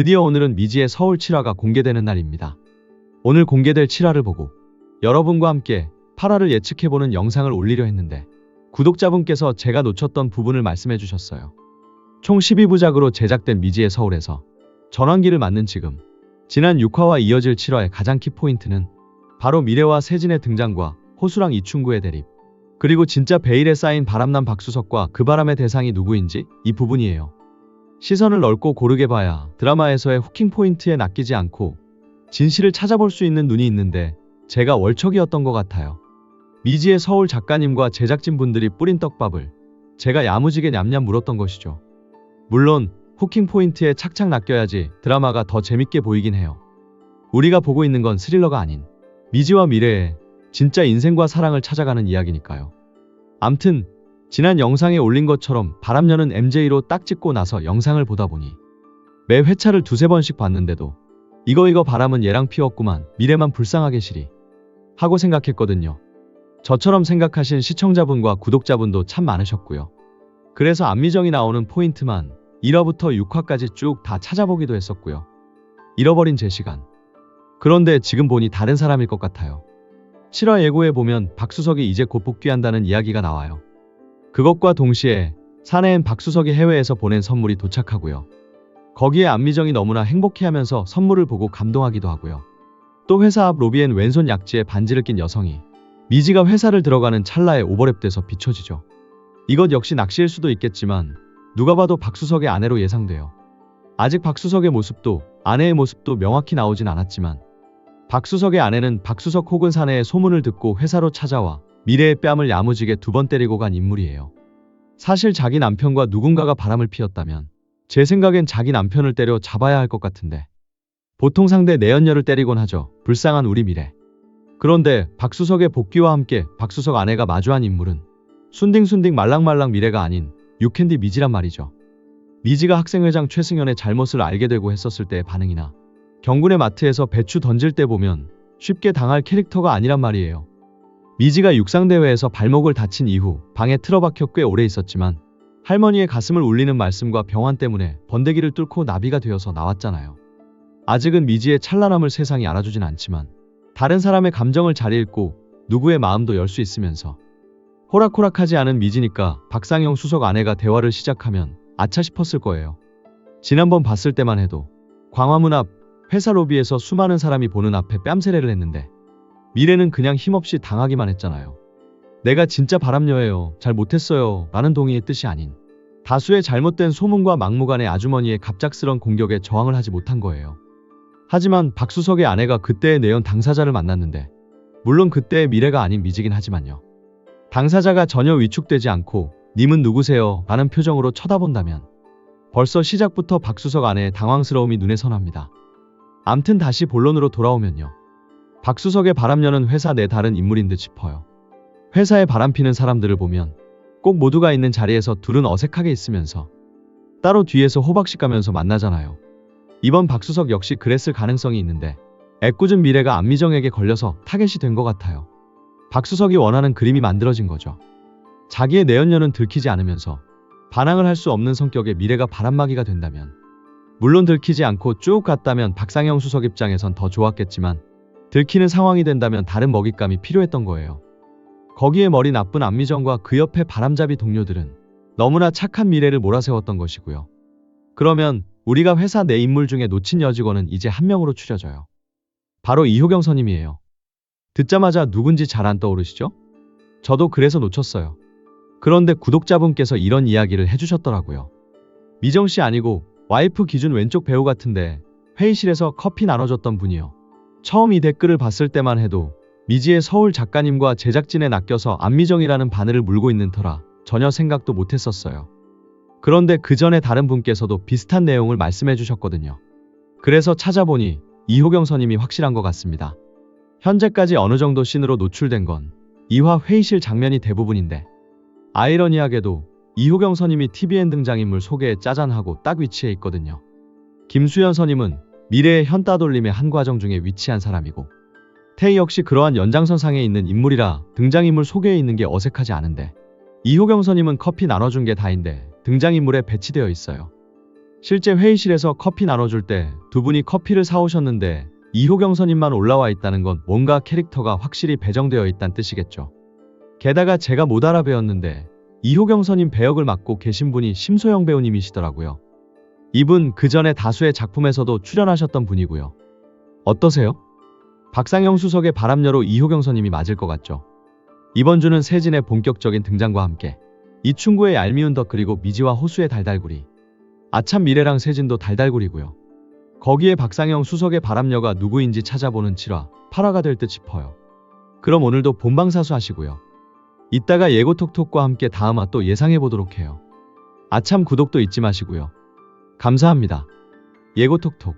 드디어 오늘은 미지의 서울 7화가 공개되는 날입니다. 오늘 공개될 7화를 보고 여러분과 함께 8화를 예측해보는 영상을 올리려 했는데 구독자분께서 제가 놓쳤던 부분을 말씀해 주셨어요. 총 12부작으로 제작된 미지의 서울에서 전환기를 맞는 지금 지난 6화와 이어질 7화의 가장 키포인트는 바로 미래와 세진의 등장과 호수랑 이충구의 대립 그리고 진짜 베일에 쌓인 바람난 박수석과 그 바람의 대상이 누구인지 이 부분이에요. 시선을 넓고 고르게 봐야 드라마에서의 후킹 포인트에 낚이지 않고 진실을 찾아볼 수 있는 눈이 있는데 제가 월척이었던 것 같아요. 미지의 서울 작가님과 제작진분들이 뿌린 떡밥을 제가 야무지게 냠냠 물었던 것이죠. 물론 후킹 포인트에 착착 낚여야지 드라마가 더 재밌게 보이긴 해요. 우리가 보고 있는 건 스릴러가 아닌 미지와 미래의 진짜 인생과 사랑을 찾아가는 이야기니까요. 암튼 지난 영상에 올린 것처럼 바람녀는 MJ로 딱 찍고 나서 영상을 보다 보니 매 회차를 두세 번씩 봤는데도 이거 이거 바람은 얘랑 피웠구만 미래만 불쌍하게 시리 하고 생각했거든요. 저처럼 생각하신 시청자분과 구독자분도 참 많으셨고요. 그래서 안미정이 나오는 포인트만 1화부터 6화까지 쭉 다 찾아보기도 했었고요. 잃어버린 제 시간. 그런데 지금 보니 다른 사람일 것 같아요. 7화 예고에 보면 박수석이 이제 곧 복귀한다는 이야기가 나와요. 그것과 동시에 사내엔 박수석이 해외에서 보낸 선물이 도착하고요. 거기에 안미정이 너무나 행복해하면서 선물을 보고 감동하기도 하고요. 또 회사 앞 로비엔 왼손 약지에 반지를 낀 여성이 미지가 회사를 들어가는 찰나에 오버랩돼서 비춰지죠. 이것 역시 낚시일 수도 있겠지만 누가 봐도 박수석의 아내로 예상돼요. 아직 박수석의 모습도 아내의 모습도 명확히 나오진 않았지만 박수석의 아내는 박수석 혹은 사내의 소문을 듣고 회사로 찾아와 미래의 뺨을 야무지게 두 번 때리고 간 인물이에요. 사실 자기 남편과 누군가가 바람을 피웠다면 제 생각엔 자기 남편을 때려 잡아야 할 것 같은데 보통 상대 내연녀를 때리곤 하죠. 불쌍한 우리 미래. 그런데 박수석의 복귀와 함께 박수석 아내가 마주한 인물은 순딩순딩 말랑말랑 미래가 아닌 유캔디 미지란 말이죠. 미지가 학생회장 최승현의 잘못을 알게 되고 했었을 때의 반응이나 경군의 마트에서 배추 던질 때 보면 쉽게 당할 캐릭터가 아니란 말이에요. 미지가 육상대회에서 발목을 다친 이후 방에 틀어박혀 꽤 오래 있었지만 할머니의 가슴을 울리는 말씀과 병환 때문에 번데기를 뚫고 나비가 되어서 나왔잖아요. 아직은 미지의 찬란함을 세상이 알아주진 않지만 다른 사람의 감정을 잘 읽고 누구의 마음도 열 수 있으면서 호락호락하지 않은 미지니까 박상영 수석 아내가 대화를 시작하면 아차 싶었을 거예요. 지난번 봤을 때만 해도 광화문 앞 회사 로비에서 수많은 사람이 보는 앞에 뺨세례를 했는데 미래는 그냥 힘없이 당하기만 했잖아요. 내가 진짜 바람녀예요. 잘 못했어요. 라는 동의의 뜻이 아닌 다수의 잘못된 소문과 막무가내 아주머니의 갑작스런 공격에 저항을 하지 못한 거예요. 하지만 박수석의 아내가 그때의 내연 당사자를 만났는데 물론 그때의 미래가 아닌 미지긴 하지만요. 당사자가 전혀 위축되지 않고 님은 누구세요? 라는 표정으로 쳐다본다면 벌써 시작부터 박수석 아내의 당황스러움이 눈에 선합니다. 암튼 다시 본론으로 돌아오면요. 박수석의 바람녀는 회사 내 다른 인물인 듯 싶어요. 회사에 바람피는 사람들을 보면 꼭 모두가 있는 자리에서 둘은 어색하게 있으면서 따로 뒤에서 호박씩 가면서 만나잖아요. 이번 박수석 역시 그랬을 가능성이 있는데 애꿎은 미래가 안미정에게 걸려서 타겟이 된 것 같아요. 박수석이 원하는 그림이 만들어진 거죠. 자기의 내연녀는 들키지 않으면서 반항을 할 수 없는 성격의 미래가 바람막이가 된다면 물론 들키지 않고 쭉 갔다면 박상영 수석 입장에선 더 좋았겠지만 들키는 상황이 된다면 다른 먹잇감이 필요했던 거예요. 거기에 머리 나쁜 안미정과 그 옆에 바람잡이 동료들은 너무나 착한 미래를 몰아세웠던 것이고요. 그러면 우리가 회사 내 인물 중에 놓친 여직원은 이제 한 명으로 추려져요. 바로 이효경 선임이에요. 듣자마자 누군지 잘 안 떠오르시죠? 저도 그래서 놓쳤어요. 그런데 구독자분께서 이런 이야기를 해주셨더라고요. 미정 씨 아니고 와이프 기준 왼쪽 배우 같은데 회의실에서 커피 나눠줬던 분이요. 처음 이 댓글을 봤을 때만 해도 미지의 서울 작가님과 제작진에 낚여서 안미정이라는 바늘을 물고 있는 터라 전혀 생각도 못했었어요. 그런데 그 전에 다른 분께서도 비슷한 내용을 말씀해 주셨거든요. 그래서 찾아보니 이호경 선임이 확실한 것 같습니다. 현재까지 어느 정도 씬으로 노출된 건 2화 회의실 장면이 대부분인데 아이러니하게도 이호경 선임이 TVN 등장인물 소개에 짜잔하고 딱 위치해 있거든요. 김수현 선임은 미래의 현 따돌림의 한 과정 중에 위치한 사람이고 태희 역시 그러한 연장선상에 있는 인물이라 등장인물 소개에 있는 게 어색하지 않은데 이호경 선임은 커피 나눠준 게 다인데 등장인물에 배치되어 있어요. 실제 회의실에서 커피 나눠줄 때 두 분이 커피를 사오셨는데 이호경 선임만 올라와 있다는 건 뭔가 캐릭터가 확실히 배정되어 있다는 뜻이겠죠. 게다가 제가 못 알아배웠는데 이호경 선임 배역을 맡고 계신 분이 심소영 배우님이시더라고요. 이분 그 전에 다수의 작품에서도 출연하셨던 분이고요. 어떠세요? 박상영 수석의 바람녀로 이호경 선임이 맞을 것 같죠. 이번 주는 세진의 본격적인 등장과 함께 이충구의 얄미운 덕 그리고 미지와 호수의 달달구리 아참 미래랑 세진도 달달구리고요. 거기에 박상영 수석의 바람녀가 누구인지 찾아보는 7화 8화가 될 듯 싶어요. 그럼 오늘도 본방사수 하시고요. 이따가 예고톡톡과 함께 다음화 또 예상해 보도록 해요. 아참 구독도 잊지 마시고요. 감사합니다. 예고톡톡